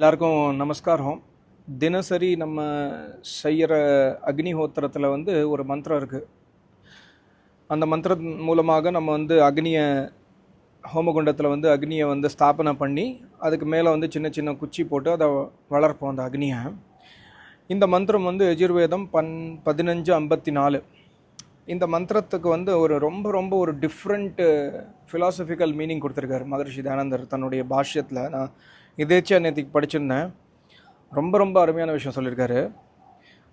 எல்லாருக்கும் நமஸ்காரம். தினசரி நம்ம செய்கிற அக்னிஹோத்திரத்தில் வந்து ஒரு மந்திரம் இருக்குது அந்த மந்திரம் மூலமாக நம்ம வந்து அக்னியை ஹோமகுண்டத்தில் வந்து அக்னியை வந்து ஸ்தாபனை பண்ணி அதுக்கு மேலே வந்து சின்ன சின்ன குச்சி போட்டு அதை வளர்ப்போம் அந்த அக்னியை. இந்த மந்திரம் வந்து எஜுர்வேதம் பன் பதினஞ்சு ஐம்பத்தி நாலு இந்த மந்திரத்துக்கு வந்து ஒரு ரொம்ப ரொம்ப ஒரு டிஃப்ரெண்ட்டு ஃபிலாசபிக்கல் மீனிங் கொடுத்துருக்காரு மகரிஷி தயானந்தர் தன்னுடைய பாஷ்யத்தில். நான் எதேச்சியாக நேற்றுக்கு படிச்சிருந்தேன். ரொம்ப ரொம்ப அருமையான விஷயம் சொல்லியிருக்காரு.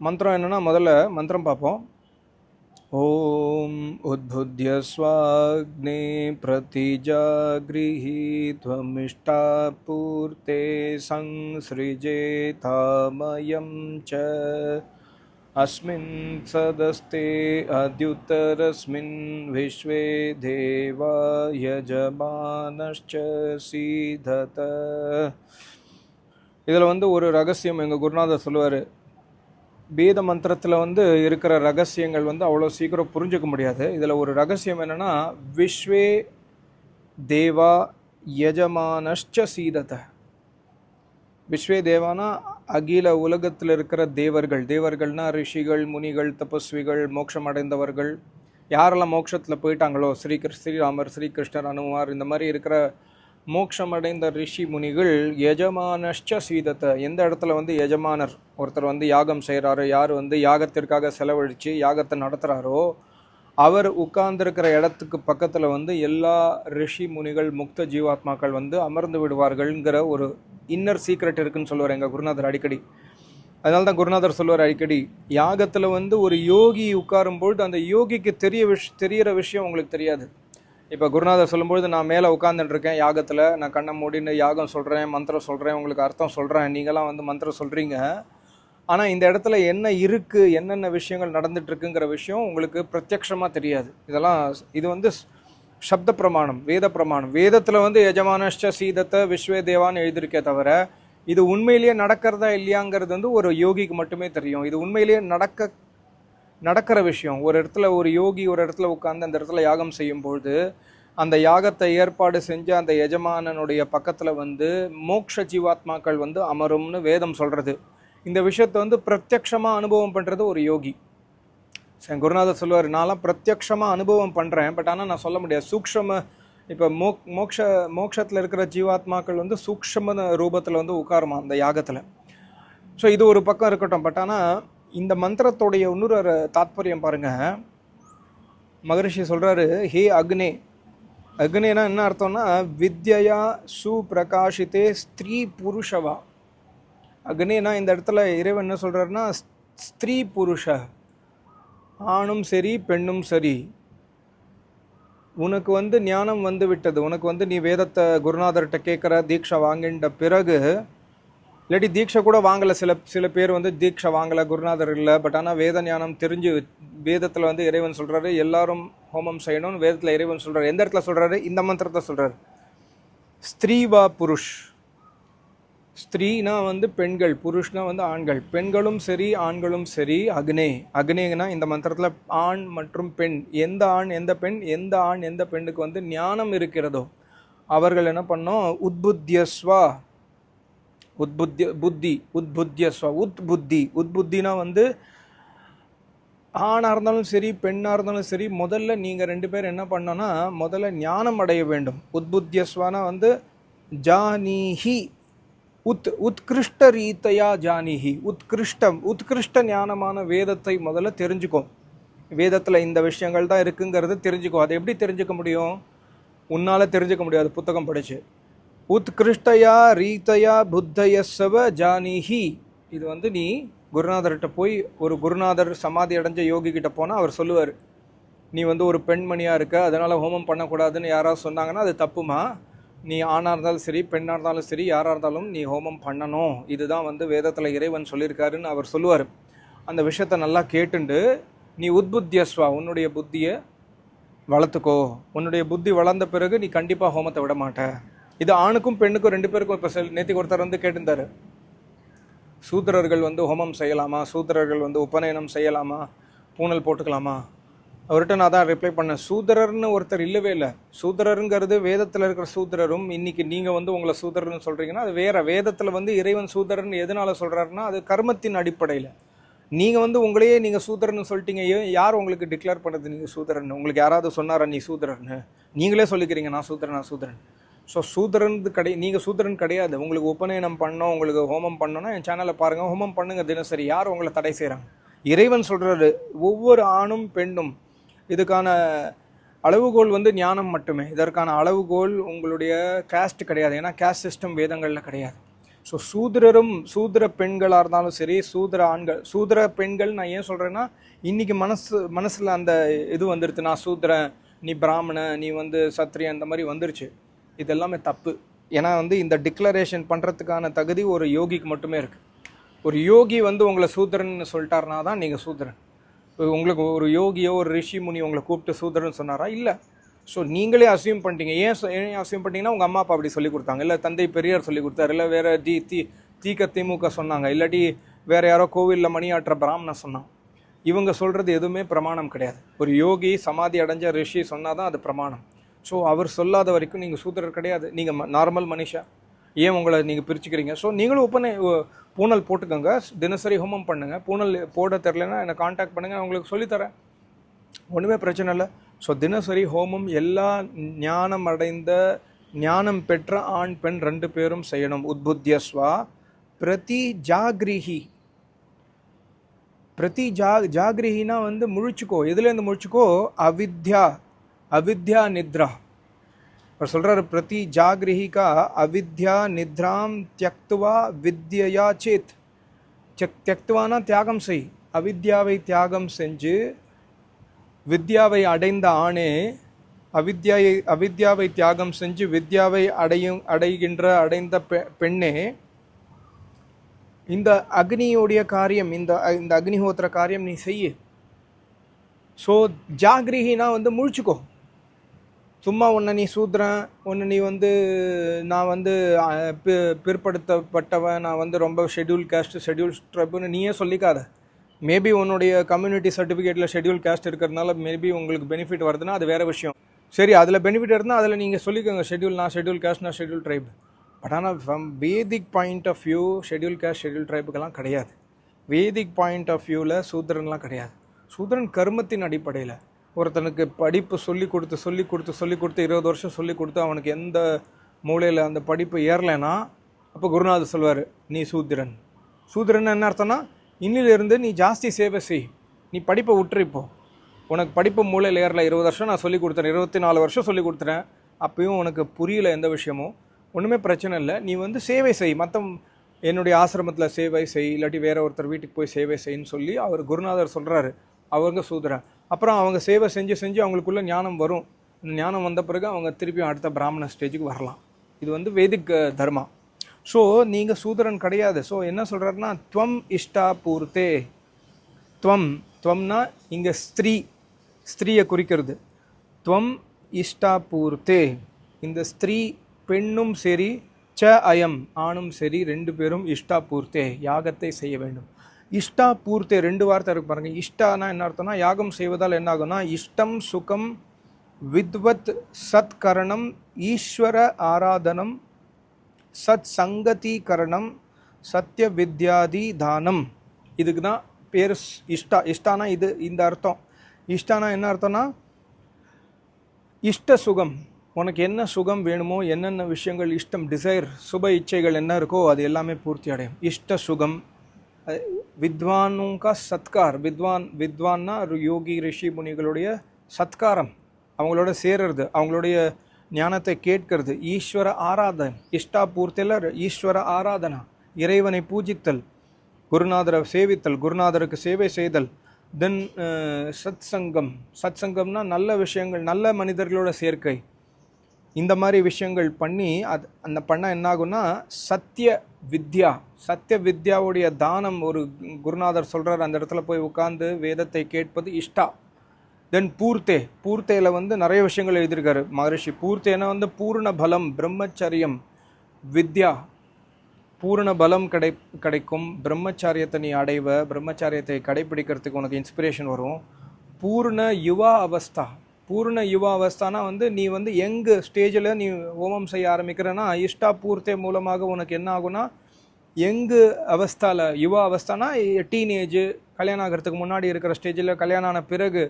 மந்திரம் என்னென்னா முதல்ல மந்திரம் பார்ப்போம். ஓம் உத்புத்திய பிரதி பிரதிஜாகிரிஹி துவமிஷ்டா பூர்த்தே சங் ஸ்ரீஜே தாமயம் ச अस्मिन् सदस्ते अद्युत्तरस्मिन् विश्वे देवा यजमानश्च सीधत இதில் வந்து ஒரு ரகசியம் எங்கள் குருநாதர் சொல்லுவார் வேத மந்திரத்தில் வந்து இருக்கிற ரகசியங்கள் வந்து அவ்வளோ சீக்கிரம் புரிஞ்சுக்க முடியாது இதில் ஒரு ரகசியம் என்னென்னா விஸ்வே தேவா யஜமானஷ்ச சீதத விஸ்வே தேவானா அகில உலகத்தில் இருக்கிற தேவர்கள் தேவர்கள்னா ரிஷிகள் முனிகள் தபஸ்விகள் மோட்சம் அடைந்தவர்கள் யாரெல்லாம் மோட்சத்தில் போயிட்டாங்களோ ஸ்ரீ கிருஷ்ண ஸ்ரீராமர் ஸ்ரீகிருஷ்ணர் அனுமார் இந்த மாதிரி இருக்கிற மோட்சம் அடைந்த ரிஷி முனிகள் எஜமானஷ்ச சீதத்தை. எந்த இடத்துல வந்து எஜமானர் ஒருத்தர் வந்து யாகம் செய்கிறாரு யார் வந்து யாகத்திற்காக செலவழித்து யாகத்தை நடத்துகிறாரோ அவர் உட்கார்ந்திருக்கிற இடத்துக்கு பக்கத்தில் வந்து எல்லா ரிஷி முனிகள் முக்த ஜீவாத்மாக்கள் வந்து அமர்ந்து விடுவார்கள்ங்கிற ஒரு இன்னர் சீக்ரெட் இருக்குன்னு சொல்லுவார் எங்கள் குருநாதர் அடிக்கடி. அதனால தான் குருநாதர் சொல்லுவார் அடிக்கடி யாகத்தில் வந்து ஒரு யோகி உட்காரும்பொழுது அந்த யோகிக்கு தெரிய விஷ் தெரியிற விஷயம் உங்களுக்கு தெரியாது. இப்போ குருநாதர் சொல்லும்பொழுது நான் மேலே உட்காந்துட்டுருக்கேன் யாகத்தில் நான் கண்ணை மூடின்னு யாகம் சொல்கிறேன் மந்திரம் சொல்கிறேன் உங்களுக்கு அர்த்தம் சொல்கிறேன் நீங்களாம் வந்து மந்திரம் சொல்கிறீங்க ஆனால் இந்த இடத்துல என்ன இருக்குது என்னென்ன விஷயங்கள் நடந்துட்டுருக்குங்கிற விஷயம் உங்களுக்கு பிரத்யக்ஷமாக தெரியாது. இதெல்லாம் இது வந்து சப்த பிரமாணம் வேத பிரமாணம். வேதத்தில் வந்து எஜமானஷ்ட சீதத்தை விஸ்வே தேவான்னு எழுதியிருக்கே தவிர இது உண்மையிலேயே நடக்கிறதா இல்லையாங்கிறது வந்து ஒரு யோகிக்கு மட்டுமே தெரியும். இது உண்மையிலேயே நடக்க நடக்கிற விஷயம். ஒரு இடத்துல ஒரு யோகி ஒரு இடத்துல உட்காந்து அந்த இடத்துல யாகம் செய்யும்பொழுது அந்த யாகத்தை ஏற்பாடு செஞ்சு அந்த எஜமானனுடைய பக்கத்தில் வந்து மோக்ஷ ஜீவாத்மாக்கள் வந்து அமரும்னு வேதம் சொல்கிறது இந்த விஷயத்தை வந்து பிரத்யக்ஷமாக அனுபவம் பண்ணுறது ஒரு யோகி. சரி குருநாதர் சொல்லுவார் நான்லாம் பிரத்யக்ஷமாக அனுபவம் பண்ணுறேன் பட் ஆனால் நான் சொல்ல முடியாது. சூக்ஷம இப்போ மோக் மோக்ஷ மோக்ஷத்தில் இருக்கிற ஜீவாத்மாக்கள் வந்து சூக்ஷம ரூபத்தில் வந்து உட்காருமா அந்த யாகத்தில். ஸோ இது ஒரு பக்கம் இருக்கட்டும். பட் ஆனால் இந்த மந்திரத்துடைய இன்னொரு தாத்பரியம் பாருங்கள் மகரிஷி சொல்கிறாரு ஹே அக்னே. அக்னேனா என்ன அர்த்தம்னா வித்யா சுபிரகாஷித்தே ஸ்திரீ புருஷவா. அக்னினா இந்த இடத்துல இறைவன் என்ன சொல்கிறாருன்னா ஸ்திரீ புருஷ ஆணும் சரி பெண்ணும் சரி. உனக்கு வந்து ஞானம் வந்து விட்டது. உனக்கு வந்து நீ வேதத்தை குருநாதர்கிட்ட கேட்குற தீட்சை வாங்கின்ற பிறகு இல்லாட்டி தீட்சை கூட வாங்கலை. சில சில பேர் வந்து தீட்சை வாங்கலை குருநாதர் இல்லை. பட் ஆனால் வேத ஞானம் தெரிஞ்சு வேதத்தில் வந்து இறைவன் சொல்கிறாரு எல்லாரும் ஹோமம் செய்யணும்னு வேதத்தில் இறைவன் சொல்கிறாரு எந்த இடத்துல சொல்கிறாரு இந்த மந்திரத்தை சொல்கிறாரு ஸ்திரீவா புருஷ். ஸ்திரீனா வந்து பெண்கள் புருஷ்னா வந்து ஆண்கள். பெண்களும் சரி ஆண்களும் சரி அக்னே. அக்னேனா இந்த மந்திரத்தில் ஆண் மற்றும் பெண். எந்த ஆண் எந்த பெண் எந்த ஆண் எந்த பெண்ணுக்கு வந்து ஞானம் இருக்கிறதோ அவர்கள் என்ன பண்ணோம்? உத்புத்தியஸ்வா. உத்புத்திய புத்தி உத்புத்தியஸ்வா. உத் புத்தி உத்புத்தினா வந்து ஆணாக இருந்தாலும் சரி பெண்ணாக இருந்தாலும் சரி முதல்ல நீங்கள் ரெண்டு பேர் என்ன பண்ணோன்னா முதல்ல ஞானம் அடைய வேண்டும். உத்புத்தியஸ்வானா வந்து ஜானிஹி. உத் உத்கிருஷ்ட ரீத்தையா ஜானிஹி. உத்கிருஷ்டம் உத்கிருஷ்ட ஞானமான வேதத்தை முதல்ல தெரிஞ்சுக்கோ. வேதத்தில் இந்த விஷயங்கள் தான் இருக்குங்கிறது தெரிஞ்சுக்கோ. அதை எப்படி தெரிஞ்சுக்க முடியும்? உன்னால் தெரிஞ்சுக்க முடியாது புத்தகம் படித்து உத்கிருஷ்டயா ரீத்தையா புத்தயசவ ஜானிஹி. இது வந்து நீ குருநாதர்கிட்ட போய் ஒரு குருநாதர் சமாதி அடைஞ்ச யோகிக்கிட்ட போனால் அவர் சொல்லுவார். நீ வந்து ஒரு பெண்மணியாக இருக்க அதனால் ஹோமம் பண்ணக்கூடாதுன்னு யாராவது சொன்னாங்கன்னா அது தப்புமா? நீ ஆணாக இருந்தாலும் சரி பெண்ணாக இருந்தாலும் சரி யாராக இருந்தாலும் நீ ஹோமம் பண்ணணும். இதுதான் வந்து வேதத்தில் இறைவன் சொல்லியிருக்காருன்னு அவர் சொல்லுவார். அந்த விஷயத்த நல்லா கேட்டுண்டு நீ உத்புத்தியஸ்வா உன்னுடைய புத்தியை வளர்த்துக்கோ. உன்னுடைய புத்தி வளர்ந்த பிறகு நீ கண்டிப்பாக ஹோமத்தை விட மாட்ட. இது ஆணுக்கும் பெண்ணுக்கும் ரெண்டு பேருக்கும் இப்போ செல் நேற்றுக்கு ஒருத்தர் வந்து கேட்டிருந்தார். சூத்திரர்கள் வந்து ஹோமம் செய்யலாமா? சூத்திரர்கள் வந்து உபநயனம் செய்யலாமா? பூனல் போட்டுக்கலாமா? அவர்கிட்ட நான் தான் ரிப்ளை பண்ணேன். சூதரர்னு ஒருத்தர் இல்லவே இல்லை. சூதரருங்கிறது வேதத்தில் இருக்கிற சூதரரும் இன்னைக்கு நீங்கள் வந்து உங்களை சூதரர்னு சொல்கிறீங்கன்னா அது வேற வேதத்தில் வந்து இறைவன் சூதரன் எதனால சொல்கிறாருன்னா அது கர்மத்தின் அடிப்படையில். நீங்கள் வந்து உங்களையே நீங்கள் சூதரன்னு சொல்லிட்டீங்க. யார் உங்களுக்கு டிக்ளேர் பண்ணுறது நீங்கள் சூதரன் உங்களுக்கு யாராவது சொன்னாரா நீ சூதரன்னு நீங்களே சொல்லிக்கிறீங்க நான் சூதரன் நான் சூதரன் ஸோ சூதரன் கிடை நீங்கள் சூதரன் கிடையாது. உங்களுக்கு உபநயனம் பண்ணோம் உங்களுக்கு ஹோமம் பண்ணோன்னா என் சேனலை பாருங்கள் ஹோமம் பண்ணுங்கள் தினசரி. யார் உங்களை தடை செய்கிறாங்க இறைவன் சொல்கிறாரு ஒவ்வொரு ஆணும் பெண்ணும் இதுக்கான அளவுகோல் வந்து ஞானம் மட்டுமே. இதற்கான அளவுகோல் உங்களுடைய கேஸ்ட் கிடையாது. ஏன்னா கேஸ்ட் சிஸ்டம் வேதங்களில் கிடையாது. ஸோ சூத்திரரும் சூத்திர பெண்களாக இருந்தாலும் சரி சூத்திர ஆண்கள் சூத்திர பெண்கள் நான் ஏன் சொல்கிறேன்னா இன்றைக்கி மனசு மனசில் அந்த இது வந்துடுது நான் சூத்திரன் நீ பிராமண நீ வந்து சத்திரியன் அந்த மாதிரி வந்துருச்சு. இது எல்லாமே தப்பு. ஏன்னா வந்து இந்த டிக்ளரேஷன் பண்ணுறதுக்கான தகுதி ஒரு யோகிக்கு மட்டுமே இருக்குது ஒரு யோகி வந்து உங்களை சூத்திரன்னு சொல்லிட்டாருனா தான் நீங்கள் சூத்திரன் உங்களுக்கு ஒரு யோகியோ ஒரு ரிஷி முனி உங்களை கூப்பிட்டு சூதரன் சொன்னாரா? இல்லை. ஸோ நீங்களே அசியூம் பண்ணிட்டீங்க. ஏன் ஏன் அசியூம் பண்ணிட்டீங்கன்னா உங்கள் அம்மா அப்பா அப்படி சொல்லி கொடுத்தாங்க. இல்லை தந்தை பெரியார் சொல்லி கொடுத்தாரு. இல்லை வேறு தி தி தீக்க திமுக சொன்னாங்க. இல்லாட்டி வேறு யாரோ கோவிலில் மணியாற்ற பிராமணன் சொன்னான். இவங்க சொல்கிறது எதுவுமே பிரமாணம் கிடையாது. ஒரு யோகி சமாதி அடைஞ்ச ரிஷி சொன்னால் தான் அது பிரமாணம். ஸோ அவர் சொல்லாத வரைக்கும் நீங்கள் சூதரர் கிடையாது. நீங்கள் நார்மல் மனுஷா ஏன் உங்களை நீங்கள் பிரிச்சுக்கிறீங்க? ஸோ நீங்களும் ஒப்பனை பூனல் போட்டுக்கோங்க. தினசரி ஹோமம் பண்ணுங்கள் பூனல் போட தெரிலனா என்னை காண்டாக்ட் பண்ணுங்கள் நான் உங்களுக்கு சொல்லித்தரேன். ஒன்றுமே பிரச்சனை இல்லை. ஸோ தினசரி ஹோமம் எல்லா ஞானம் அடைந்த ஞானம் பெற்ற ஆண் பெண் ரெண்டு பேரும் செய்யணும். உத்புத்தியஸ்வா பிரதி ஜாகிரிஹி பிரதி ஜா ஜாகிரிஹினா வந்து முழிச்சுக்கோ. எதுலேருந்து முழிச்சுக்கோ? அவித்யா அவித்யா நித்ரா. அவர் சொல்கிறார் பிரதி ஜாகிரகிகா அவித்யா நித்ராம் தியக்துவா வித்யா சேத். தியக் தியக்துவானா தியாகம் செய். அவித்யாவை தியாகம் செஞ்சு வித்யாவை அடைந்த ஆணே அவித்யாயை அவித்யாவை தியாகம் செஞ்சு வித்யாவை அடையும் அடைகின்ற அடைந்த பெ- பெண்ணே இந்த அக்னியோடைய காரியம் இந்த இந்த அக்னிஹோத்திர காரியம் நீ செய்ய. ஸோ ஜாகிரகினா வந்து முழிச்சுக்கோ. சும்மா உன்னை நீ சூத்ரன் உன்னை நீ வந்து நான் வந்து பி- பிற்படுத்தப்பட்டவன் நான் வந்து ரொம்ப ஷெட்யூல் கேஸ்ட் ஷெட்யூல் ட்ரைப்புன்னு நீயே சொல்லிக்காத. மேபி உன்னுடைய கம்யூனிட்டி சர்டிஃபிகேட்டில் ஷெட்யூல் கேஸ்ட் இருக்கிறதுனால மேபி உங்களுக்கு பெனிஃபிட் வருதுன்னா அது வேற விஷயம். சரி அதில் பெனிஃபிட் இருந்தால் அதில் நீங்கள் சொல்லிக்கோங்க ஷெட்யூல் நான் ஷெட்யூல் கேஸ்ட் நான் ஷெட்யூல் ட்ரைப் பட் ஆனால் from Vedic point of view schedule caste schedule ட்ரைபுக்கெல்லாம் கிடையாது. வேதிக் பாயிண்ட் ஆஃப் வியூவில் சூத்திரன்லாம் கிடையாது. சூத்திரன் கர்மத்தின் அடிப்படையில். ஒருத்தனுக்கு படிப்பு சொல்லி கொடுத்து சொல்லி கொடுத்து சொல்லி கொடுத்து இருபது வருஷம் சொல்லி கொடுத்து அவனுக்கு எந்த மூலையில் அந்த படிப்பு ஏறலைன்னா அப்போ குருநாதர் சொல்வார் நீ சூத்திரன். சூத்திரன் என்ன அர்த்தம்னா இன்னிலிருந்து நீ ஜாஸ்தி சேவை செய். நீ படிப்பை விட்டுறிப்போ உனக்கு படிப்பு மூலையில் ஏறல இருபது வருஷம் நான் சொல்லி கொடுத்தேன் இருபத்தி நாலு வருஷம் சொல்லி கொடுத்துறேன். அப்பயும் உனக்கு புரியல எந்த விஷயமும். ஒன்றுமே பிரச்சனை இல்லை. நீ வந்து சேவை செய். மற்ற என்னுடைய ஆசிரமத்தில் சேவை செய். இல்லாட்டி வேற ஒருத்தர் வீட்டுக்கு போய் சேவை செய்ன்னு சொல்லி அவர் குருநாதர் சொல்கிறாரு அவங்க சூத்திரன் அப்புறம் அவங்க சேவை செஞ்சு செஞ்சு அவங்களுக்குள்ள ஞானம் வரும். ஞானம் வந்த பிறகு அவங்க திருப்பியும் அடுத்த பிராமண ஸ்டேஜுக்கு வரலாம். இது வந்து வேதிக் தர்மம் தர்மா. ஸோ நீங்கள் சூதரன் கிடையாது. ஸோ என்ன சொல்கிறாருன்னா துவம் இஷ்டா பூர்த்தே. துவம் துவம்னா இங்கே ஸ்திரீ ஸ்திரீயை குறிக்கிறது. துவம் இஷ்டா பூர்த்தே. இந்த ஸ்திரீ பெண்ணும் சரி ச அயம் ஆணும் சரி ரெண்டு பேரும் இஷ்டா பூர்த்தே யாகத்தை செய்ய வேண்டும். இஷ்டா பூர்த்தி ரெண்டு வார்த்தை இருக்கு பாருங்க. இஷ்டானா என்ன அர்த்தம்னா யாகம் செய்வதால் என்ன ஆகும்னா இஷ்டம் சுகம் வித்வத் சத்கரணம் ஈஸ்வர ஆராதனம் சத் சங்கதீகரணம் சத்திய வித்யாதி தானம். இதுக்கு தான் பேர் இஷ்டா. இஷ்டானா இது இந்த அர்த்தம். இஷ்டானா என்ன அர்த்தம்னா இஷ்ட சுகம். உனக்கு என்ன சுகம் வேணுமோ என்னென்ன விஷயங்கள் இஷ்டம் டிசைர் சுப இச்சைகள் என்ன இருக்கோ அது எல்லாமே பூர்த்தி அடையும். இஷ்ட சுகம். வித்வானும் கா சத்கார். வித்வான் வித்வான்னா யோகி ரிஷி முனிகளுடைய சத்காரம். அவங்களோட சேர்றது அவங்களுடைய ஞானத்தை கேட்கறது. ஈஸ்வர ஆராதன் இஷ்டாபூர்த்தியில் ஈஸ்வர ஆராதனா இறைவனை பூஜித்தல் குருநாதரை சேவித்தல் குருநாதருக்கு சேவை செய்தல். தென் சத் சங்கம் சத் சங்கம்னா நல்ல விஷயங்கள் நல்ல மனிதர்களோட சேர்க்கை. இந்த மாதிரி விஷயங்கள் பண்ணி அது அந்த பண்ணால் என்ன ஆகும்னா சத்திய வித்யா சத்திய வித்யாவுடைய தானம் ஒரு குருநாதர் சொல்கிறார் அந்த இடத்துல போய் உட்காந்து வேதத்தை கேட்பது இஷ்டா. தென் பூர்த்தே பூர்த்தேயில் வந்து நிறைய விஷயங்கள் எழுதியிருக்காரு மகரிஷி. பூர்த்தேனா வந்து பூர்ண பலம் பிரம்மச்சரியம் வித்யா. பூரண பலம் கிடை கிடைக்கும். பிரம்மச்சாரியத்தை நீ அடைவ பிரம்மச்சாரியத்தை கடைபிடிக்கிறதுக்கு உனக்கு இன்ஸ்பிரேஷன் வரும். பூர்ண யுவா அவஸ்தா. பூர்ண யுவாவஸ்தானா வந்து நீ வந்து எங்க ஸ்டேஜில் நீ ஹோமம் செய்ய ஆரம்பிக்கிறேன்னா இஷ்டா பூர்த்தே மூலமாக உனக்கு என்ன ஆகும்னா எங்கு அவஸ்தால யுவா அவஸ்தானா டீனேஜ் கல்யாணம் ஆகிறதுக்கு முன்னாடி இருக்கிற ஸ்டேஜில் கல்யாணம் ஆன பிறகு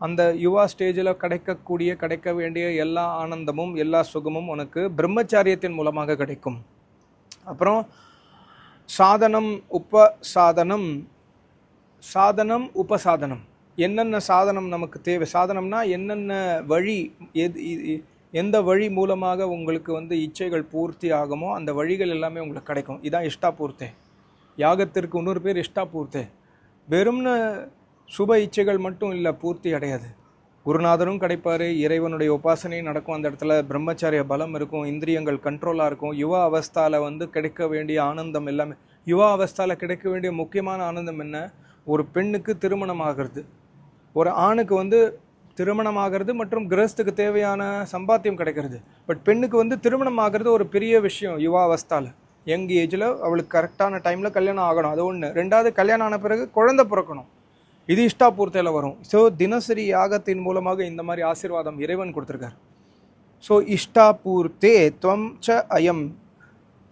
அந்த யுவா ஸ்டேஜில் கிடைக்கக்கூடிய கிடைக்க வேண்டிய எல்லா ஆனந்தமும் எல்லா சுகமும் உனக்கு பிரம்மச்சாரியத்தின் மூலமாக கிடைக்கும். அப்புறம் சாதனம் உப சாதனம் சாதனம் உபசாதனம். என்னென்ன சாதனம் நமக்கு தேவை? சாதனம்னா என்னென்ன வழி எது இ- எந்த வழி மூலமாக உங்களுக்கு வந்து இச்சைகள் பூர்த்தி ஆகுமோ அந்த வழிகள் எல்லாமே உங்களுக்கு கிடைக்கும். இதான் இஷ்டா பூர்த்தே யாகத்திற்கு இன்னொரு பேர் இஷ்டா பூர்த்தே வெறும்னு சுப இச்சைகள் மட்டும் இல்லை பூர்த்தி அடையாது. குருநாதரும் கிடைப்பார் இறைவனுடைய உபாசனையும் நடக்கும் அந்த இடத்துல. பிரம்மச்சாரிய பலம் இருக்கும் இந்திரியங்கள் கண்ட்ரோலாக இருக்கும். யுவ அவஸ்தாவில் வந்து கிடைக்க வேண்டிய ஆனந்தம் எல்லாமே யுவ அவஸ்தாவில் கிடைக்க வேண்டிய முக்கியமான ஆனந்தம் என்ன? ஒரு பெண்ணுக்கு திருமணம் ஆகிறது. ஒரு ஆணுக்கு வந்து திருமணம் ஆகிறது மற்றும் கிரகஸ்துக்கு தேவையான சம்பாத்தியம் கிடைக்கிறது. பட் பெண்ணுக்கு வந்து திருமணம் ஆகிறது ஒரு பெரிய விஷயம் யுவா அவஸ்தாவில் யங் ஏஜில் அவளுக்கு கரெக்டான டைமில் கல்யாணம் ஆகணும். அது ஒன்று ரெண்டாவது கல்யாணம் ஆன பிறகு குழந்தை பிறக்கணும். இது இஷ்டா பூர்த்தியில் வரும். ஸோ தினசரி யாகத்தின் மூலமாக இந்த மாதிரி ஆசீர்வாதம் இறைவன் கொடுத்துருக்கார். ஸோ இஷ்டா பூர்த்தே துவம் ச அயம்.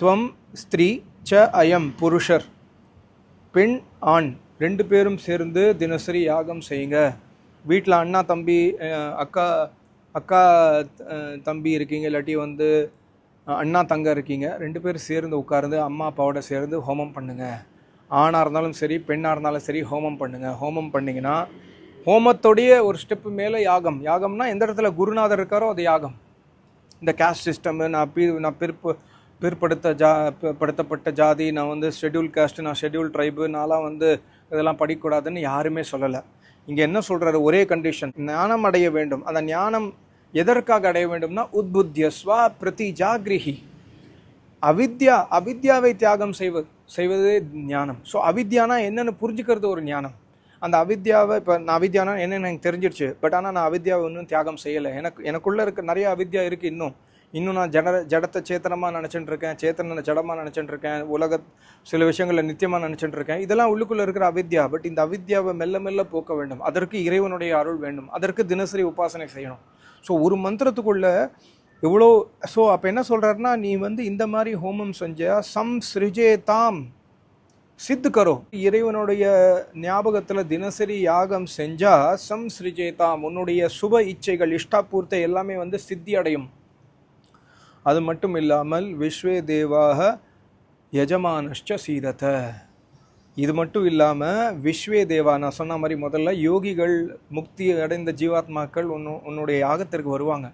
துவம் ஸ்திரீ ச அயம். புருஷர். பெண் ஆண். ரெண்டு பேரும் சேர்ந்து தினசரி யாகம் செய்யுங்க. வீட்டில் அண்ணா தம்பி அக்கா அக்கா தம்பி இருக்கீங்க இல்லாட்டி வந்து அண்ணா தங்க இருக்கீங்க ரெண்டு பேரும் சேர்ந்து உட்கார்ந்து அம்மா அப்பாவோட சேர்ந்து ஹோமம் பண்ணுங்க. ஆணாக இருந்தாலும் சரி பெண்ணாக இருந்தாலும் சரி ஹோமம் பண்ணுங்க. ஹோமம் பண்ணிங்கன்னா ஹோமத்தோடைய ஒரு ஸ்டெப்பு மேலே யாகம். யாகம்னா எந்த இடத்துல குருநாதர் இருக்காரோ அது யாகம். இந்த கேஸ்ட் சிஸ்டமு நான் பி நான் பிற்பு பிற்படுத்த ஜா படுத்தப்பட்ட ஜாதி நான் வந்து ஷெட்யூல் காஸ்ட் நான் ஷெட்யூல் ட்ரைபு நான்லாம் வந்து இதெல்லாம் படிக்கக்கூடாதுன்னு யாருமே சொல்லலை. இங்கே என்ன சொல்கிறாரு ஒரே கண்டிஷன் ஞானம் அடைய வேண்டும். அந்த ஞானம் எதற்காக அடைய வேண்டும்னா உத்புத்திய ஸ்வா பிரதி ஜாகிரிஹி. அவித்யா அவித்யாவை தியாகம் செய்வது செய்வதே ஞானம். ஸோ அவித்யானா என்னென்னு புரிஞ்சுக்கிறது ஒரு ஞானம். அந்த அவித்யாவை இப்போ நான் அவித்யானா என்னென்னு எனக்கு தெரிஞ்சிடுச்சு பட் ஆனால் நான் அவித்யாவை இன்னும் தியாகம் செய்யலை. எனக்கு எனக்குள்ளே இருக்க நிறைய அவித்யா இருக்குது இன்னும். இன்னும் நான் ஜட ஜடத்தை சேத்தனமாக நினச்சிட்டு இருக்கேன் சேத்தனை ஜடமாக நினச்சிட்டு இருக்கேன் உலக சில விஷயங்களை நித்தியமாக நினச்சிட்டு இருக்கேன் இதெல்லாம் உள்ளுக்குள்ளே இருக்கிற அவித்யா பட் இந்த அவித்யாவை மெல்ல மெல்ல போக்க வேண்டும். அதற்கு இறைவனுடைய அருள் வேண்டும். அதற்கு தினசரி உபாசனை செய்யணும். ஸோ ஒரு மந்திரத்துக்குள்ளே இவ்வளோ ஸோ அப்போ என்ன சொல்கிறாருன்னா நீ வந்து இந்த மாதிரி ஹோமம் செஞ்சா சம் தாம் சித்து கரோ இறைவனுடைய ஞாபகத்தில் தினசரி யாகம் செஞ்சால் சம் ஸ்ரிஜேதாம் உன்னுடைய சுப இச்சைகள் இஷ்டாபூர்த்தை எல்லாமே வந்து சித்தி அடையும். அது மட்டும் இல்லாமல் விஸ்வே தேவாக யஜமானஷ்ட சீதத இது மட்டும் இல்லாமல் விஸ்வே தேவா நான் சொன்ன மாதிரி முதல்ல யோகிகள் முக்தி அடைந்த ஜீவாத்மாக்கள் உன்னு உன்னுடைய யாகத்திற்கு வருவாங்க.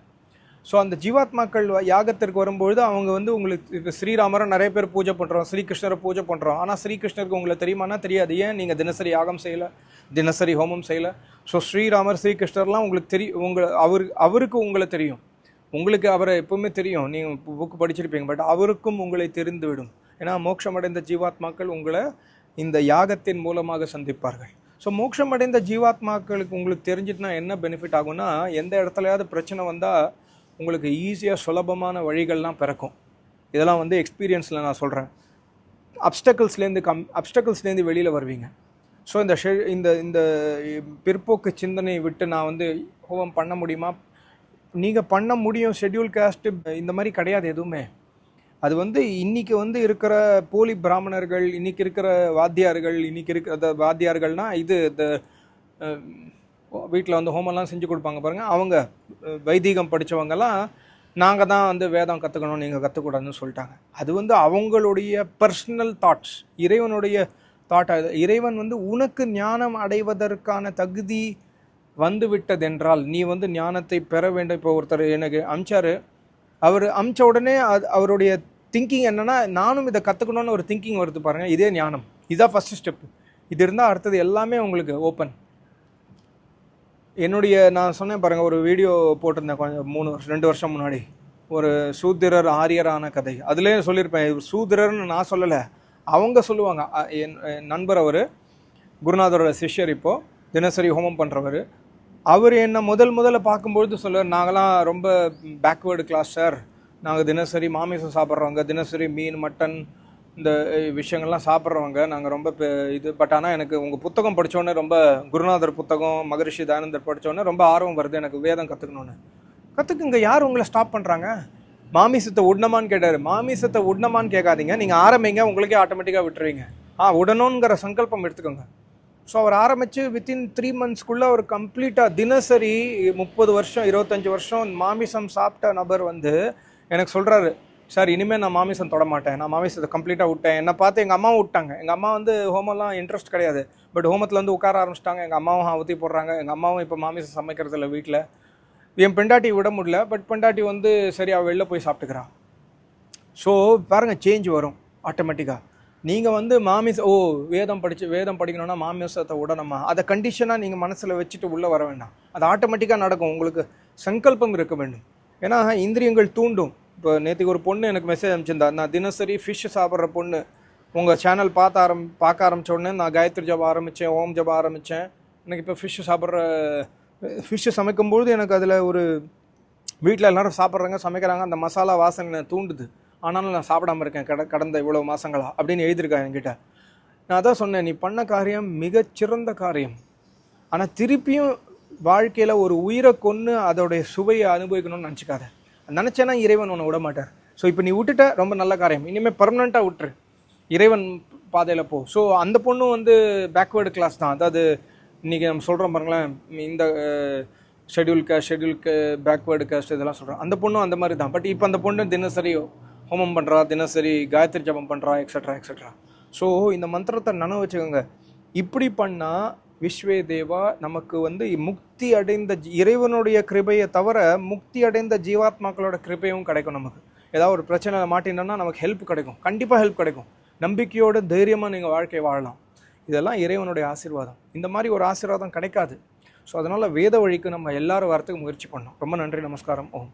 ஸோ அந்த ஜீவாத்மாக்கள் வ- யாகத்திற்கு வரும்பொழுது அவங்க வந்து உங்களுக்கு இப்போ ஸ்ரீராமரை நிறைய பேர் பூஜை பண்ணுறோம் ஸ்ரீகிருஷ்ணரை பூஜை பண்ணுறோம் ஆனால் ஸ்ரீகிருஷ்ணருக்கு உங்களை தெரியுமானா தெரியாது. ஏன்? நீங்கள் தினசரி யாகம் செய்யலை தினசரி ஹோமம் செய்யலை. ஸோ ஸ்ரீராமர் ஸ்ரீகிருஷ்ணர்லாம் உங்களுக்கு தெரியும் உங்களை அவர் அவருக்கு உங்களை தெரியும். உங்களுக்கு அவரை எப்பவுமே தெரியும். நீங்கள் புக்கு படிச்சிருப்பீங்க. பட் அவருக்கும் உங்களை தெரிந்துவிடும். ஏன்னா மோட்சமடைந்த ஜீவாத்மாக்கள் உங்களை இந்த யாகத்தின் மூலமாக சந்திப்பார்கள். ஸோ மோட்சமடைந்த ஜீவாத்மாக்களுக்கு உங்களுக்கு தெரிஞ்சிட்டுனா என்ன பெனிஃபிட் ஆகும்னா எந்த இடத்துலையாவது பிரச்சனை வந்தால் உங்களுக்கு ஈஸியாக சுலபமான வழிகள்லாம் பிறக்கும். இதெல்லாம் வந்து எக்ஸ்பீரியன்ஸில் நான் சொல்கிறேன் அப்டக்கிள்ஸ்லேருந்து கம் அப்டக்கிள்ஸ்லேருந்து வெளியில் வருவீங்க. ஸோ இந்த ஷெ இந்த இந்த பிற்போக்கு சிந்தனையை விட்டு நான் வந்து ஹோமம் பண்ண முடியுமா? நீங்கள் பண்ண முடியும் ஷெட்யூல் காஸ்ட்டு இந்த மாதிரி கிடையாது எதுவுமே. அது வந்து இன்னைக்கு வந்து இருக்கிற போலி பிராமணர்கள் இன்றைக்கி இருக்கிற வாத்தியார்கள் இன்னைக்கு இருக்கிற அந்த வாத்தியார்கள்னா இது இந்த வீட்டில் வந்து ஹோமெல்லாம் செஞ்சு கொடுப்பாங்க பாருங்கள் அவங்க வைதீகம் படித்தவங்கெல்லாம் நாங்கள் தான் வந்து வேதம் கற்றுக்கணும் நீங்கள் கற்றுக்கூடாதுன்னு சொல்லிட்டாங்க. அது வந்து அவங்களுடைய பர்சனல் தாட்ஸ் இறைவனுடைய தாட் இறைவன் வந்து உனக்கு ஞானம் அடைவதற்கான தகுதி வந்து விட்டதென்றால் நீ வந்து ஞானத்தை பெற வேண்டும். இப்போ ஒருத்தர் எனக்கு அமிச்சாரு. அவர் அமிச்ச உடனே அது அவருடைய திங்கிங் என்னன்னா நானும் இதை கற்றுக்கணும்னு ஒரு திங்கிங் வருது பாருங்க. இதே ஞானம். இதுதான் ஃபஸ்ட்டு ஸ்டெப் இது இருந்தால் அடுத்தது எல்லாமே உங்களுக்கு ஓப்பன் என்னுடைய நான் சொன்னேன் பாருங்க ஒரு வீடியோ போட்டிருந்தேன் கொஞ்சம் மூணு வருஷம் ரெண்டு வருஷம் முன்னாடி. ஒரு சூத்திரர் ஆரியரான கதை. அதுலேயே சொல்லியிருப்பேன் சூத்திரர்னு நான் சொல்லலை. அவங்க சொல்லுவாங்க. என் நண்பர் அவர் குருநாதரோட சிஷ்யர் இப்போது தினசரி ஹோமம் பண்ணுறவர் அவர் என்னை முதல் முதல்ல பார்க்கும்பொழுது சொல்லுவார் நாங்களாம் ரொம்ப பேக்வேர்டு கிளாஸ் சார் நாங்கள் தினசரி மாமிசம் சாப்பிட்றவங்க தினசரி மீன் மட்டன் இந்த விஷயங்கள்லாம் சாப்பிட்றவங்க. நாங்கள் ரொம்ப பெ- இது. பட் ஆனால் எனக்கு உங்கள் புத்தகம் படித்தோன்னே ரொம்ப குருநாதர் புத்தகம் மகரிஷி தயானந்தர் படித்தோன்னே ரொம்ப ஆர்வம் வருது எனக்கு வேதம் கற்றுக்கணுன்னு கற்றுக்குங்க யார் உங்களை ஸ்டாப் பண்ணுறாங்க மாமிசத்தை உடனமான்னு கேட்டார். மாமிசத்தை உடனமான்னு கேட்காதீங்க. நீங்கள் ஆரம்பிங்க உங்களுக்கே ஆட்டோமேட்டிக்காக விட்டுருவீங்க. ஆ உடனோங்கிற சங்கல்பம் எடுத்துக்கோங்க. ஸோ அவர் ஆரம்பித்து வித்தின் த்ரீ மந்த்ஸ்க்குள்ளே அவர் கம்ப்ளீட்டாக தினசரி முப்பது வருஷம் இருபத்தஞ்சி வருஷம் மாமிசம் சாப்பிட்ட நபர் வந்து எனக்கு சொல்கிறாரு சார் இனிமேல் நான் மாமிசம் தொட மாட்டேன். நான் மாமிசத்தை கம்ப்ளீட்டாக விட்டேன். என்னை பார்த்து எங்கள் அம்மாவும் விட்டாங்க. எங்கள் அம்மா வந்து ஹோமெல்லாம் இன்ட்ரெஸ்ட் கிடையாது. பட் ஹோமத்தில் வந்து உட்கார ஆரம்பிச்சிட்டாங்க. எங்கள் அம்மாவும் ஊற்றி போடுறாங்க. எங்கள் அம்மாவும் இப்போ மாமிசம் சமைக்கிறது இல்லை வீட்டில் என் பெண்டாட்டி விட முடியல. பட் பெண்டாட்டி வந்து சரி அவள் வெளில போய் சாப்பிட்டுக்கிறா. ஸோ பாருங்கள் சேஞ்ச் வரும் ஆட்டோமேட்டிக்காக நீங்கள் வந்து மாமிச ஓ வேதம் படித்து வேதம் படிக்கணும்னா மாமிசத்தை உடனமா. அதை கண்டிஷனாக நீங்கள் மனசில் வச்சுட்டு உள்ளே வர வேண்டாம். அது ஆட்டோமேட்டிக்காக நடக்கும். உங்களுக்கு சங்கல்பம் இருக்க வேண்டும். ஏன்னா இந்திரியங்கள் தூண்டும். இப்போ நேற்றுக்கு ஒரு பொண்ணு எனக்கு மெசேஜ் அனுப்பிச்சிருந்தா நான் தினசரி ஃபிஷ் சாப்பிட்ற பொண்ணு. உங்கள் சேனல் பார்த்த ஆரம் பார்க்க ஆரம்பிச்ச உடனே நான் காயத்ரி ஜபம் ஆரம்பித்தேன் ஓம் ஜபம் ஆரம்பித்தேன் எனக்கு இப்போ ஃபிஷ் சாப்பிட்ற ஃபிஷ்ஷு சமைக்கும்பொழுது எனக்கு அதில் ஒரு வீட்டில் எல்லாரும் சாப்பிட்றாங்க சமைக்கிறாங்க. அந்த மசாலா வாசனை தூண்டுது. ஆனாலும் நான் சாப்பிடாம இருக்கேன் கட கடந்த இவ்வளோ மாதங்களா அப்படின்னு எழுதியிருக்கா என்கிட்ட. நான் அதான் சொன்னேன் நீ பண்ண காரியம் மிகச்சிறந்த காரியம். ஆனால் திருப்பியும் வாழ்க்கையில் ஒரு உயிரை கொன்று அதோடைய சுவையை அனுபவிக்கணும்னு நினச்சிக்காத. நினச்சேன்னா இறைவன் உன்னை விட மாட்டார். ஸோ இப்போ நீ விட்டுட்ட ரொம்ப நல்ல காரியம். இனிமேல் பர்மனெண்ட்டாக விட்டுரு. இறைவன் பாதையில் போ. ஸோ அந்த பொண்ணும் வந்து பேக்வேர்டு கிளாஸ் தான். அதாவது இன்றைக்கி நம்ம சொல்கிறோம் பாருங்களேன் இந்த schedule caste schedule backward caste இதெல்லாம் சொல்கிறோம் அந்த பொண்ணும் அந்த மாதிரி தான். பட் இப்போ அந்த பொண்ணு தினசரியோ ஹோமம் பண்ணுறா தினசரி காயத்ரி ஜபம் பண்ணுறா எக்ஸட்ரா எக்ஸட்ரா ஸோ இந்த மந்திரத்தை நினைவு வச்சுக்கோங்க. இப்படி பண்ணால் விஸ்வே தேவா நமக்கு வந்து முக்தி அடைந்த இறைவனுடைய கிருபையை தவிர முக்தி அடைந்த ஜீவாத்மாக்களோட கிருபையும் கிடைக்கும் நமக்கு. ஏதாவது ஒரு பிரச்சனை மாட்டினோம்னா நமக்கு ஹெல்ப் கிடைக்கும். கண்டிப்பாக ஹெல்ப் கிடைக்கும். நம்பிக்கையோடு தைரியமாக நீங்கள் வாழ்க்கை வாழலாம். இதெல்லாம் இறைவனுடைய ஆசீர்வாதம். இந்த மாதிரி ஒரு ஆசீர்வாதம் கிடைக்காது. ஸோ அதனால் வேத வழிக்கு நம்ம எல்லாரும் வரத்துக்கு முயற்சி பண்ணோம் ரொம்ப நன்றி நமஸ்காரம். ஓம்.